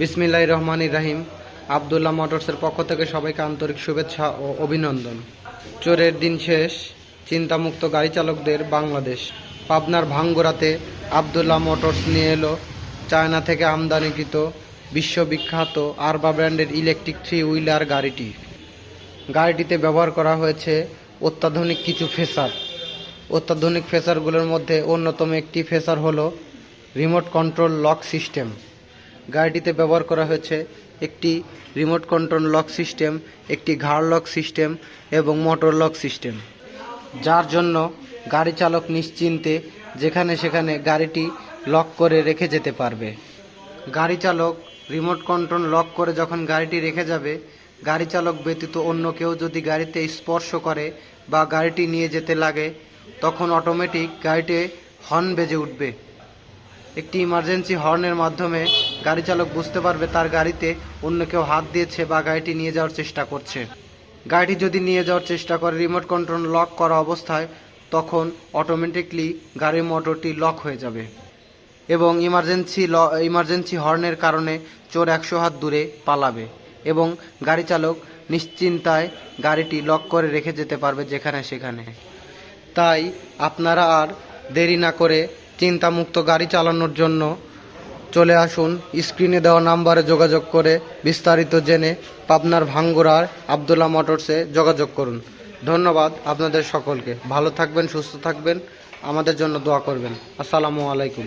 বিসমিল্লাহ রহমান রাহিম। আবদুল্লাহ মোটরসের পক্ষ থেকে সবাইকে আন্তরিক শুভেচ্ছা ও অভিনন্দন। চোরের দিন শেষ, চিন্তামুক্ত গাড়ি চালকদের বাংলাদেশ। পাবনার ভাঙ্গুরাতে আবদুল্লাহ মোটরস নিয়ে এলো চায়না থেকে আমদানিকৃত বিশ্ববিখ্যাত আরবা ব্র্যান্ডের ইলেকট্রিক থ্রি হুইলার গাড়িটি। গাড়িটিতে ব্যবহার করা হয়েছে অত্যাধুনিক কিছু ফেসার। অত্যাধুনিক ফেসারগুলোর মধ্যে অন্যতম একটি ফেসার হলো রিমোট কন্ট্রোল লক সিস্টেম। গাড়িটিতে ব্যবহার করা হয়েছে একটি রিমোট কন্ট্রোল লক সিস্টেম, একটি ঘাড় লক সিস্টেম এবং মোটর লক সিস্টেম। যার জন্য গাড়ি চালক নিশ্চিন্তে যেখানে সেখানে গাড়িটি লক করে রেখে যেতে পারবে। গাড়ি চালক রিমোট কন্ট্রোল লক করে যখন গাড়িটি রেখে যাবে, গাড়ি চালক ব্যতীত অন্য কেউ যদি গাড়িতে স্পর্শ করে বা গাড়িটি নিয়ে যেতে লাগে, তখন অটোমেটিক গাড়িতে হর্ন বেজে উঠবে। একটি ইমার্জেন্সি হর্নের মাধ্যমে গাড়ি চালক বুঝতে পারবে তার গাড়িতে অন্য কেউ হাত দিয়েছে বা গাড়িটি নিয়ে যাওয়ার চেষ্টা করছে। গাড়িটি যদি নিয়ে যাওয়ার চেষ্টা করে রিমোট কন্ট্রোল লক করা অবস্থায়, তখন অটোমেটিকলি গাড়ির মোটরটি লক হয়ে যাবে এবং ইমার্জেন্সি ল ইমার্জেন্সি হর্নের কারণে চোর একশো হাত দূরে পালাবে এবং গাড়ি চালক নিশ্চিন্তায় গাড়িটি লক করে রেখে যেতে পারবে যেখানে সেখানে। তাই আপনারা আর দেরি না করে চিন্তামুক্ত গাড়ি চালানোর জন্য চলে আসুন। স্ক্রিনে দেওয়া নাম্বারে যোগাযোগ করে বিস্তারিত জেনে পাবনার ভাঙ্গুরার আবদুল্লাহ মোটরসে যোগাযোগ করুন। ধন্যবাদ আপনাদের সকলকে। ভালো থাকবেন, সুস্থ থাকবেন। আমাদের জন্য দোয়া করবেন। আসসালামু আলাইকুম।